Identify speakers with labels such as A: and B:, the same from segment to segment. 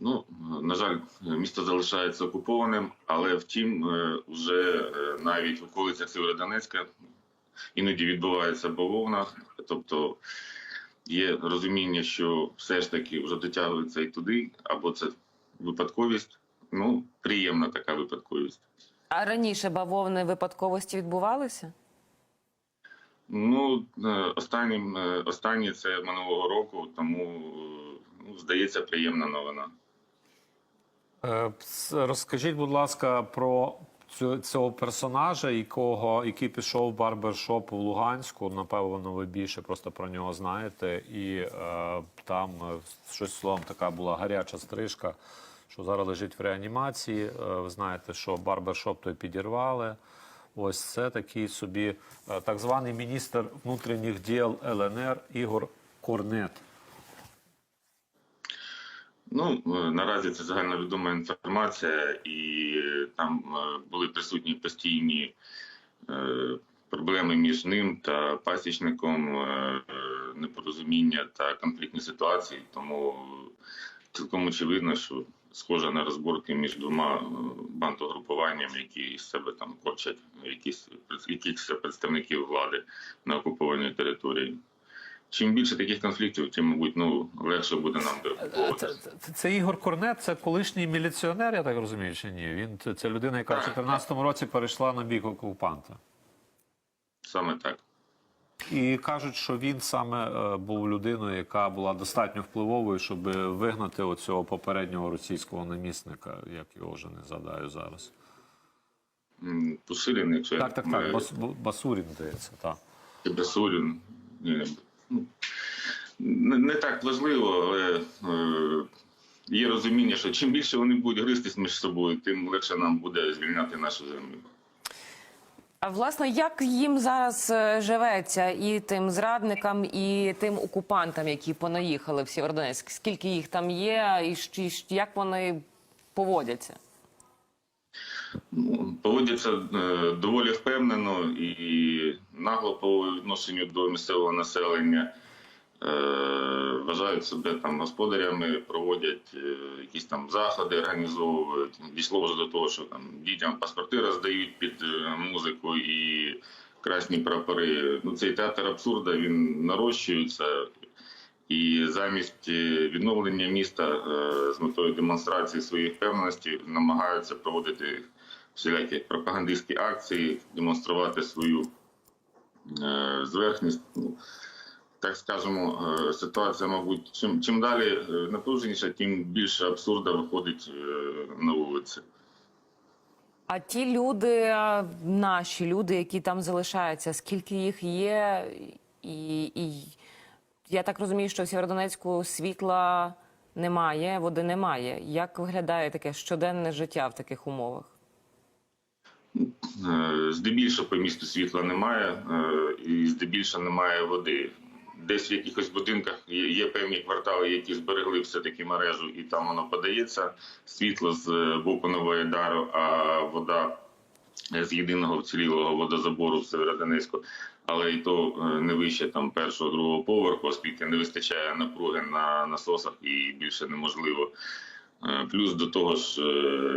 A: Ну, на жаль, місто залишається окупованим, але втім, е, вже е, навіть в околицях Сєвєродонецька іноді відбувається бавовна. Тобто є розуміння, що все ж таки вже дотягується і туди, або це випадковість. Ну, приємна така випадковість.
B: А раніше бавовни випадковості відбувалися?
A: Ну, е, останнім, останнє це минулого року, тому ну, здається, приємна новина.
C: Е, Розкажіть, будь ласка, про цього персонажа, якого, який пішов в барбершоп у Луганську. Напевно, ви більше просто про нього знаєте. І е, там е, щось словом така була гаряча стрижка, що зараз лежить в реанімації. Е, ви знаєте, що барбершоп той підірвали. Ось це такий собі так званий міністр внутрішніх діл ЛНР Ігор Корнет.
A: Ну, е, наразі це загальновідома інформація, і е, там е, були присутні постійні проблеми між ним та пасічником, непорозуміння та конфліктні ситуації. Тому цілком очевидно, що схоже на розборки між двома бандогрупуваннями, які з себе там корчать якісь якихось представників влади на окупованій території. Чим більше таких конфліктів, тим, мабуть, ну легше буде нам
C: Це, це, це Ігор Корнет, це колишній міліціонер, я так розумію, чи ні? Він це- людина, яка в 2014 році перейшла на бік окупанта.
A: Саме так.
C: І кажуть, що він саме е, був людиною, яка була достатньо впливовою, щоб вигнати оцього попереднього російського намісника, як його вже не згадаю зараз.
A: М, якщо
C: Так, так, так. Бас, Басурін, здається, так.
A: Басурін. Ні, ну, Не, так важливо, але е, є розуміння, що чим більше вони будуть гристись між собою, тим легше нам буде звільняти нашу землю.
B: А власне, як їм зараз е, живеться і тим зрадникам, і тим окупантам, які понаїхали в Сєвєродонецьк? Скільки їх там є, і як вони поводяться?
A: Поводяться е, доволі впевнено і нагло по відношенню до місцевого населення. Е, вважають себе там господарями, проводять е, якісь там заходи, організовують. Дійшло вже до того, що там дітям паспорти роздають під музику і красні прапори. Ну, цей театр абсурда він нарощується. І замість відновлення міста з метою демонстрації своєї впевненості намагаються проводити всілякі пропагандистські акції, демонструвати свою е, зверхність. Ну, так скажемо, е, ситуація, мабуть, чим, чим далі е, напруженіша, тим більше абсурда виходить е, на вулиці.
B: А ті люди, наші люди, які там залишаються, скільки їх є, і, і я так розумію, що в Сєвєродонецьку світла немає, води немає. Як виглядає таке щоденне життя в таких умовах?
A: Е, Здебільшого по місту світла немає, е, і здебільшого немає води. Десь в якихось будинках є певні квартали, які зберегли все-таки мережу, і там воно подається світло з е, боку Нової Дару, а вода з єдиного вцілілого водозабору в Северодонецьку, але і то не вище там першого другого поверху, оскільки не вистачає напруги на насосах і більше неможливо. Плюс до того ж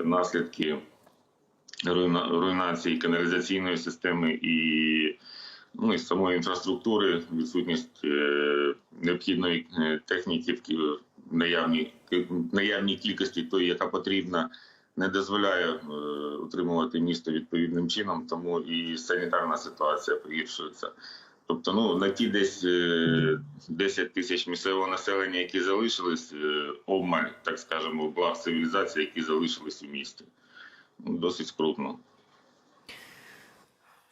A: наслідки руйнації каналізаційної системи і, ну, і самої інфраструктури, відсутність е, необхідної е, техніки в наявній, наявній кількості, тої, яка потрібна, не дозволяє е, утримувати місто відповідним чином, тому і санітарна ситуація погіршується. Тобто, ну на ті десь е, 10 тисяч місцевого населення, які залишились, е, обмаль, так скажемо, благ цивілізації, які залишились у місті. Досить скрутно.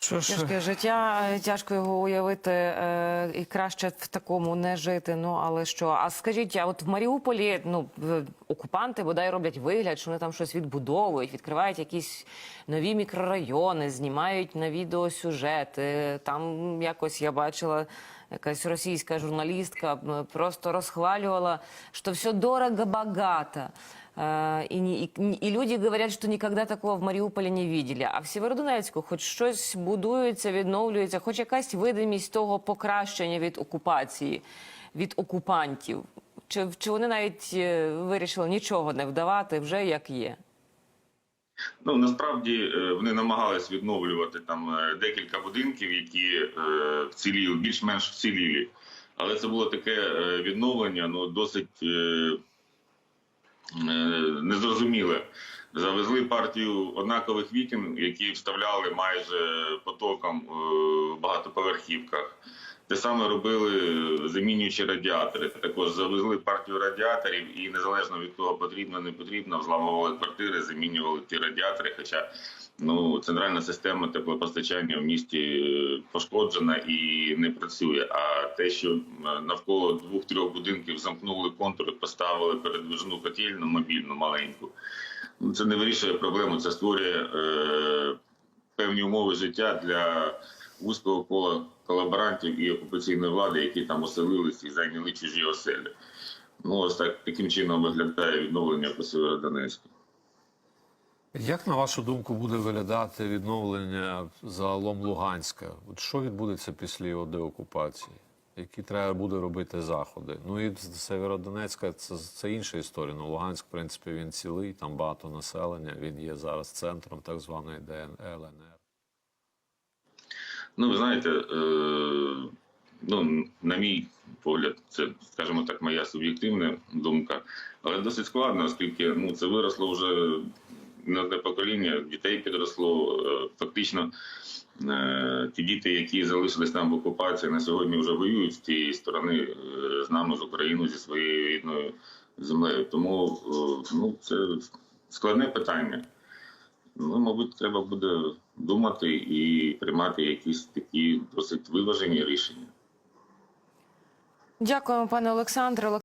C: Що ж,
B: Тяжке життя, е, тяжко його уявити, е, і краще в такому не жити. Ну але що? А скажіть, а от в Маріуполі ну окупанти бодай роблять вигляд, що вони там щось відбудовують, відкривають якісь нові мікрорайони, знімають на відео сюжети. Там якось я бачила. Якась російська журналістка просто розхвалювала, що все дорого-богато. Э, И, не- и, и люди говорять, що ніколи такого в Маріуполі не видели. А в Сєвєродонецьку хоч щось будується, відновлюється, хоч якась видимість того покращення від окупації, від окупантів. Чи, чи вони навіть е, вирішили нічого не вдавати вже як є?
A: Ну насправді е, вони намагались відновлювати там е, декілька будинків, які вціліли, більш-менш вцілілі. Але це було таке відновлення, ну досить незрозуміле. Завезли партію однакових вікон, які вставляли майже потоком е, в багатоповерхівках. Те саме робили замінюючи радіатори. Також завезли партію радіаторів і незалежно від того, потрібно не потрібно, взламували квартири, замінювали ті радіатори. Хоча ну центральна система теплопостачання в місті е, пошкоджена і не працює. А те, що е, навколо двох-трьох будинків замкнули контури, поставили передвижну котельну мобільну маленьку. Ну, Це не вирішує проблему, це створює е, певні умови життя для вузького кола колаборантів і окупаційної влади, які там оселились і зайняли чужі оселі. Ну, ось так таким чином виглядає відновлення по Сєвєродонецьку.
C: Як на вашу думку буде виглядати відновлення загалом Луганська? От що відбудеться після його деокупації? Які треба буде робити заходи? Ну і Северодонецька це, це інша історія. Ну, Луганськ, в принципі, він цілий, там багато населення. Він є зараз центром так званої ДН ЛНР.
A: Ну, ви знаєте, е, ну, на мій погляд, це, скажімо так, моя суб'єктивна думка, але досить складно, оскільки ну, це виросло вже не одне покоління, дітей підросло. Е, Фактично, е, ті діти, які залишились там в окупації, на сьогодні вже воюють з тієї сторони е, з нами, з Україною, зі своєю рідною землею. Тому ну, це складне питання. Ну, мабуть, треба буде думати і приймати якісь такі досить виважені рішення.
B: Дякуємо, пане Олександре.